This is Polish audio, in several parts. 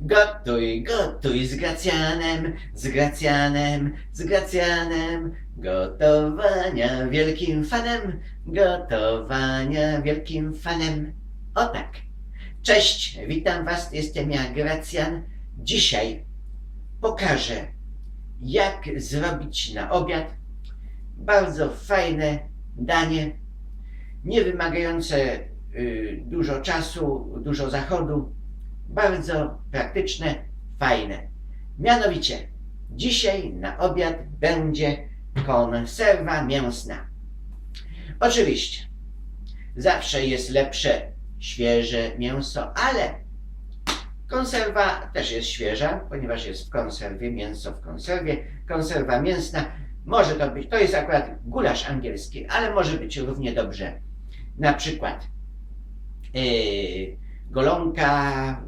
Gotuj, gotuj z Gracjanem, z Gracjanem, z Gracjanem. Gotowania wielkim fanem, gotowania wielkim fanem. O tak. Cześć, witam Was, jestem ja, Gracjan. Dzisiaj pokażę, jak zrobić na obiad bardzo fajne danie, nie wymagające y, dużo czasu, dużo zachodu, bardzo praktyczne, fajne. Mianowicie, dzisiaj na obiad będzie konserwa mięsna. Oczywiście, zawsze jest lepsze świeże mięso, ale konserwa też jest świeża, ponieważ jest w konserwie, mięso w konserwie, konserwa mięsna. Może to być, to jest akurat gulasz angielski, ale może być równie dobrze na przykład yy, golonka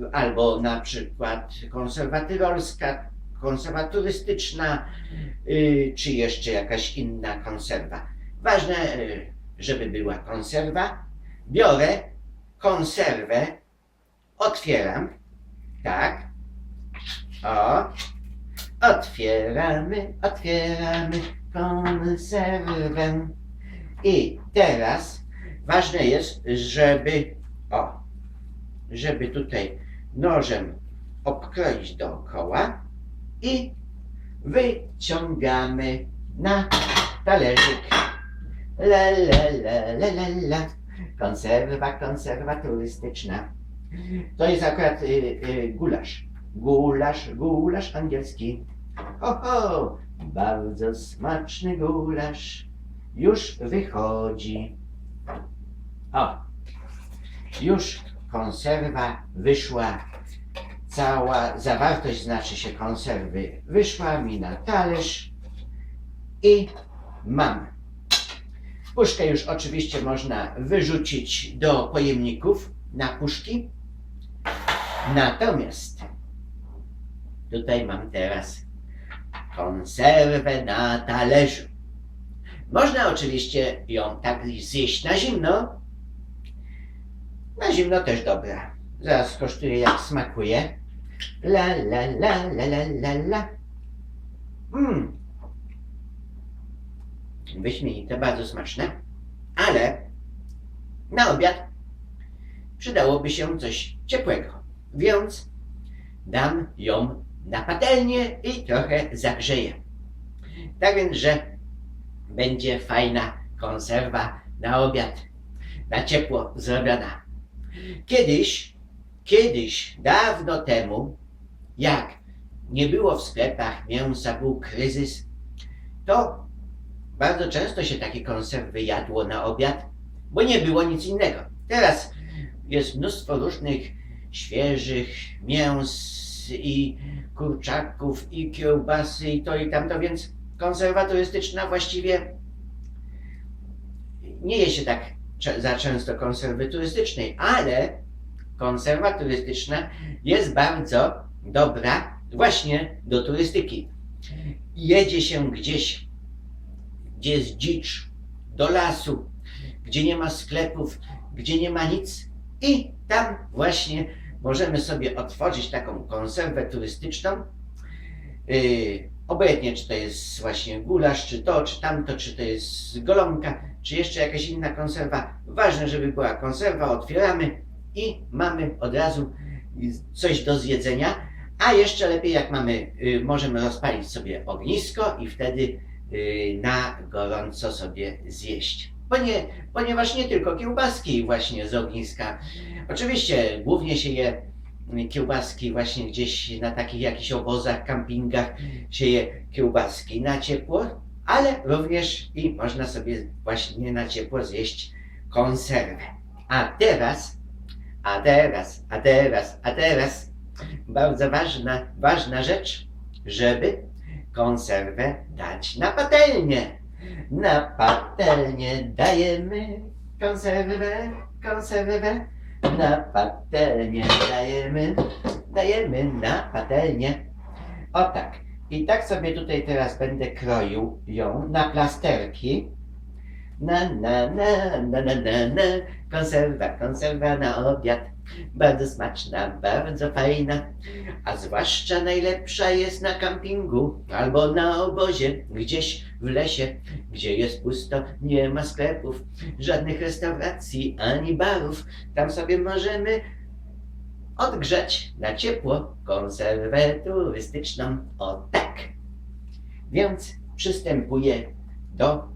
yy, albo na przykład konserwa tyrolska, konserwa turystyczna, yy, czy jeszcze jakaś inna konserwa. Ważne, yy, żeby była konserwa. Biorę konserwę, otwieram, tak, o, otwieramy, otwieramy konserwę. I teraz ważne jest, żeby, o, żeby tutaj nożem obkroić dookoła i wyciągamy na talerzyk. La, la, la, la, la, la. Konserwa, konserwa turystyczna. To jest akurat y, y, gulasz. Gulasz, gulasz angielski. Ho, ho, bardzo smaczny gulasz. Już wychodzi. O, już konserwa wyszła. Cała zawartość, znaczy się konserwy, wyszła mi na talerz i mam. Puszkę już oczywiście można wyrzucić do pojemników na puszki. Natomiast tutaj mam teraz konserwę na talerzu. Można oczywiście ją tak zjeść na zimno. Na zimno też dobra. Zaraz skosztuję jak smakuje. La la la la la la la. Mmm. Wyśmienite, bardzo smaczne. Ale na obiad przydałoby się coś ciepłego. Więc dam ją na patelnię i trochę zagrzeję. Tak więc, że będzie fajna konserwa na obiad, na ciepło zrobiona. Kiedyś, kiedyś, dawno temu, jak nie było w sklepach mięsa, był kryzys, to bardzo często się takie konserwy jadło na obiad, bo nie było nic innego. Teraz jest mnóstwo różnych świeżych mięs i kurczaków i kiełbasy i to i tamto, więc konserwa turystyczna właściwie nie je się tak za często konserwy turystycznej, ale konserwa turystyczna jest bardzo dobra właśnie do turystyki. Jedzie się gdzieś, gdzie jest dzicz, do lasu, gdzie nie ma sklepów, gdzie nie ma nic i tam właśnie możemy sobie otworzyć taką konserwę turystyczną. Yy, obojętnie, czy to jest właśnie gulasz, czy to, czy tamto, czy to jest golonka, czy jeszcze jakaś inna konserwa. Ważne, żeby była konserwa, otwieramy i mamy od razu coś do zjedzenia. A jeszcze lepiej, jak mamy, yy, możemy rozpalić sobie ognisko i wtedy yy, na gorąco sobie zjeść. Bo nie, ponieważ nie tylko kiełbaski właśnie z ogniska. Oczywiście głównie się je kiełbaski właśnie gdzieś na takich jakichś obozach, kampingach się je kiełbaski na ciepło, ale również i można sobie właśnie na ciepło zjeść konserwę. A teraz, a teraz, a teraz, a teraz bardzo ważna, ważna rzecz, żeby konserwę dać na patelnię. Na patelnię dajemy konserwę, konserwę. Na patelnię dajemy, dajemy na patelnię. O tak. I tak sobie tutaj teraz będę kroił ją na plasterki. Na, na, na, na, na, na, na. Konserwa, konserwa na obiad. Bardzo smaczna, bardzo fajna. A zwłaszcza najlepsza jest na kampingu albo na obozie, gdzieś w lesie, gdzie jest pusto, nie ma sklepów, żadnych restauracji ani barów. Tam sobie możemy odgrzać na ciepło konserwę turystyczną. O tak! Więc przystępuję do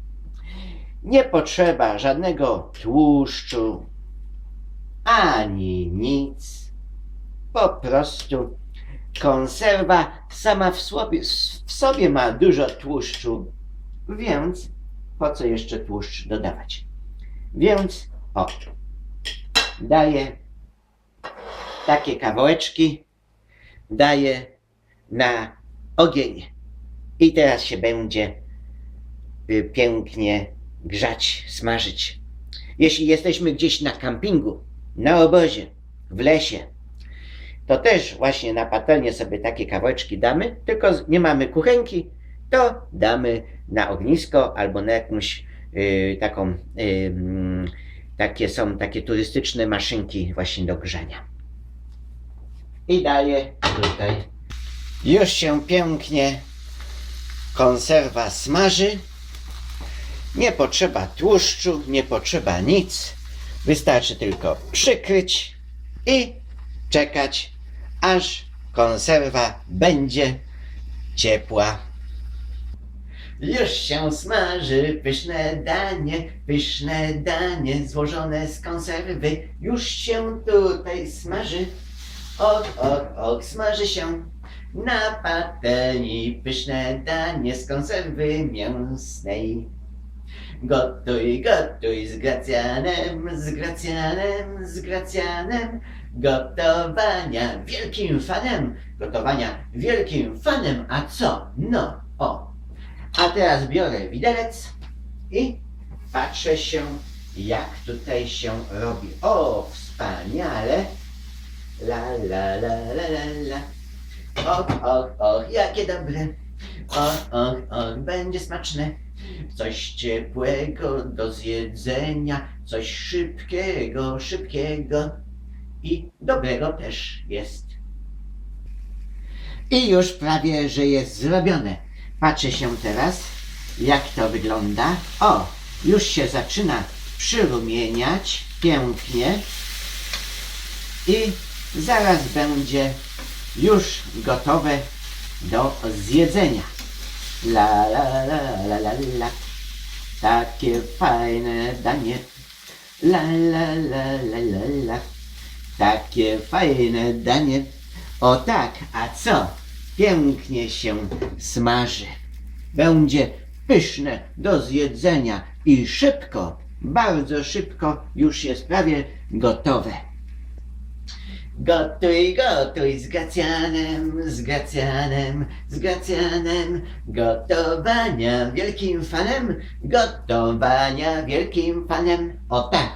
nie potrzeba żadnego tłuszczu ani nic. Po prostu konserwa sama w sobie, w sobie ma dużo tłuszczu, więc po co jeszcze tłuszcz dodawać? Więc o, daję takie kawałeczki, daję na ogień i teraz się będzie y, pięknie grzać, smażyć. Jeśli jesteśmy gdzieś na kampingu, na obozie, w lesie, to też właśnie na patelnię sobie takie kawałeczki damy, tylko nie mamy kuchenki, to damy na ognisko albo na jakąś y, taką, y, mm, takie są takie turystyczne maszynki właśnie do grzania. I daję tutaj. Już się pięknie konserwa smaży. Nie potrzeba tłuszczu, nie potrzeba nic. Wystarczy tylko przykryć i czekać, aż konserwa będzie ciepła. Już się smaży pyszne danie, pyszne danie złożone z konserwy. Już się tutaj smaży. Ok, ok, ok, smaży się na patelni pyszne danie z konserwy mięsnej. Gotuj, gotuj z Gracjanem, z Gracjanem, z Gracjanem. Gotowania wielkim fanem, gotowania wielkim fanem, a co? No, o. A teraz biorę widelec i patrzę się, jak tutaj się robi. O, wspaniale. La, la, la, la, la, la. Och, och, och, jakie dobre. Och, och, och, będzie smaczne. Coś ciepłego do zjedzenia, coś szybkiego, szybkiego i dobrego też jest. I już prawie, że jest zrobione. Patrzę się teraz, jak to wygląda. O, już się zaczyna przyrumieniać pięknie i zaraz będzie już gotowe do zjedzenia. La la la la la la. Takie fajne danie. La la la la la la. Takie fajne danie. O tak, a co? Pięknie się smaży. Będzie pyszne do zjedzenia i szybko, bardzo szybko już jest prawie gotowe. Gotuj, gotuj z Gracjanem, z Gracjanem, z Gracjanem. Gotowania wielkim fanem, gotowania wielkim fanem. O tak.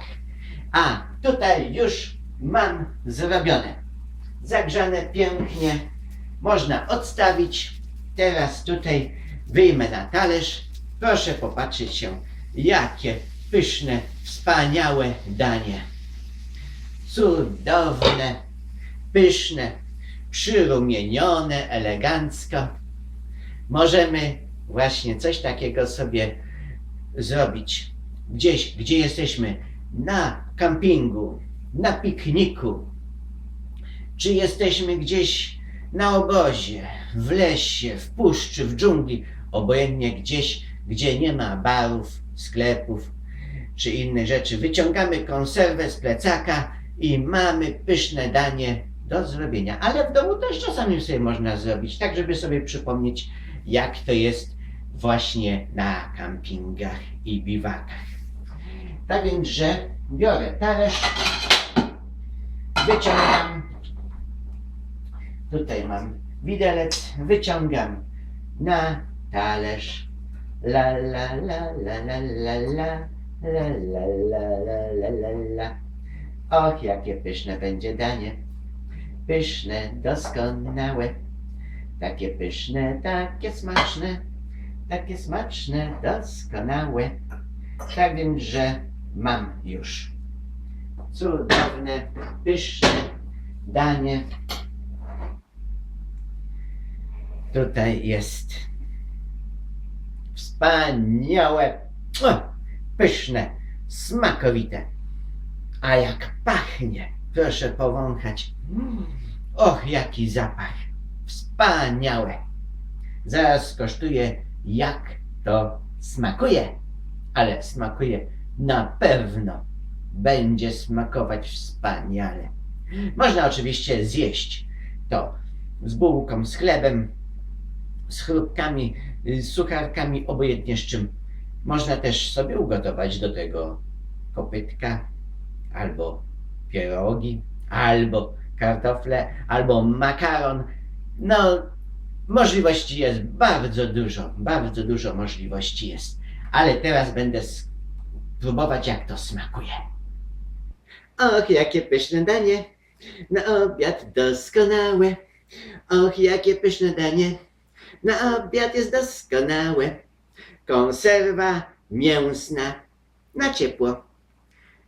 A tutaj już mam zrobione. Zagrzane pięknie. Można odstawić. Teraz tutaj wyjmę na talerz. Proszę popatrzeć się, jakie pyszne, wspaniałe danie. Cudowne, pyszne, przyrumienione, elegancko. Możemy właśnie coś takiego sobie zrobić gdzieś, gdzie jesteśmy, na kampingu, na pikniku, czy jesteśmy gdzieś na obozie, w lesie, w puszczy, w dżungli, obojętnie gdzieś, gdzie nie ma barów, sklepów czy innych rzeczy. Wyciągamy konserwę z plecaka i mamy pyszne danie do zrobienia. Ale w domu też czasami sobie można zrobić, tak żeby sobie przypomnieć, jak to jest właśnie na kampingach i biwakach. Tak więc, że biorę talerz, wyciągam, tutaj mam widelec, wyciągam na talerz. La la la la la la la la la la la la la Och, jakie pyszne będzie danie, pyszne, doskonałe, takie pyszne, takie smaczne, takie smaczne, doskonałe. Tak więc, że mam już cudowne, pyszne danie. Tutaj jest wspaniałe, pyszne, smakowite. A jak pachnie, proszę powąchać. Och, jaki zapach. Wspaniałe. Zaraz skosztuję, jak to smakuje. Ale smakuje na pewno. Będzie smakować wspaniale. Można oczywiście zjeść to z bułką, z chlebem, z chrupkami, z sucharkami, obojętnie z czym. Można też sobie ugotować do tego kopytka, albo pierogi, albo kartofle, albo makaron. No, możliwości jest bardzo dużo, bardzo dużo możliwości jest. Ale teraz będę s- próbować, jak to smakuje. Och, jakie pyszne danie! Na obiad doskonałe. Och, jakie pyszne danie! Na obiad jest doskonałe. Konserwa mięsna na ciepło.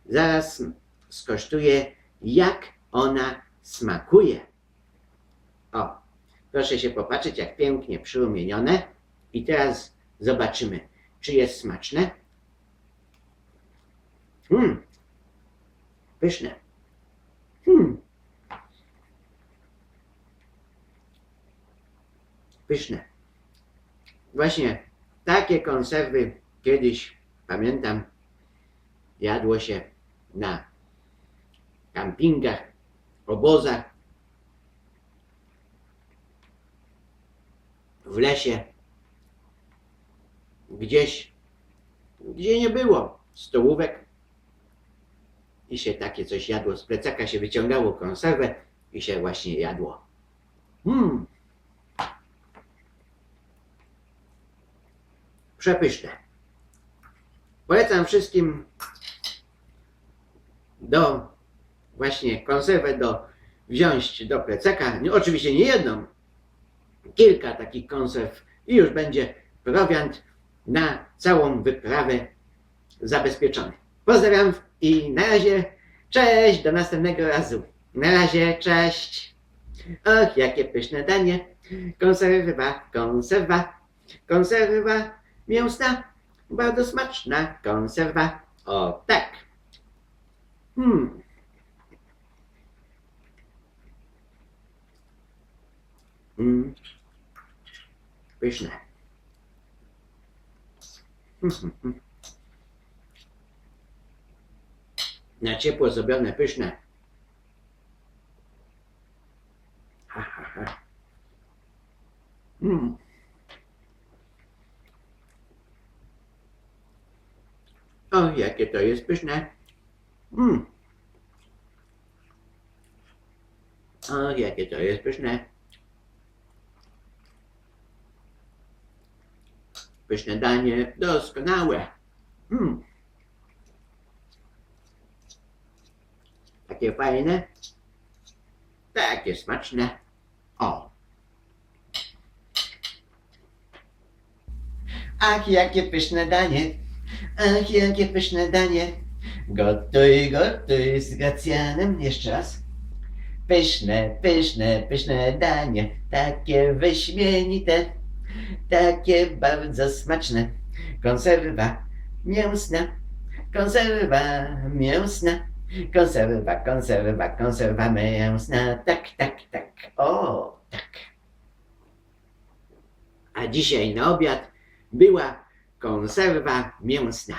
Zaraz skosztuję, jak ona smakuje. O, proszę się popatrzeć, jak pięknie przyrumienione. I teraz zobaczymy, czy jest smaczne. Mmm, pyszne. Hmm. Pyszne. Właśnie takie konserwy kiedyś, pamiętam, jadło się na kampingach, obozach, w lesie, gdzieś, gdzie nie było stołówek i się takie coś jadło. Z plecaka się wyciągało konserwę i się właśnie jadło. Hmm. Przepyszne. Polecam wszystkim do właśnie konserwę do wziąć do plecaka. Nie, oczywiście nie jedną, kilka takich konserw i już będzie prowiant na całą wyprawę zabezpieczony. Pozdrawiam i na razie cześć, do następnego razu. Na razie, cześć. Och, jakie pyszne danie. Konserwa, konserwa, konserwa mięsna, bardzo smaczna konserwa. O tak. Hmm. Mm. Pyszne. Na ciepło zrobione, pyszne. Ha, ha, ha. Mm. O, jakie to jest pyszne. Mm. O, jakie to jest pyszne. Pyszne danie, doskonałe. Mm. Takie fajne. Takie smaczne. O. Ach, jakie pyszne danie. Ach, jakie pyszne danie. Gotuj, gotuj z Gracjanem. Jeszcze raz. Pyszne, pyszne, pyszne danie. Takie wyśmienite. Takie bardzo smaczne. Konserwa mięsna. Konserwa mięsna. Konserwa, konserwa, konserwa mięsna. Tak, tak, tak. O, tak. A dzisiaj na obiad była konserwa mięsna.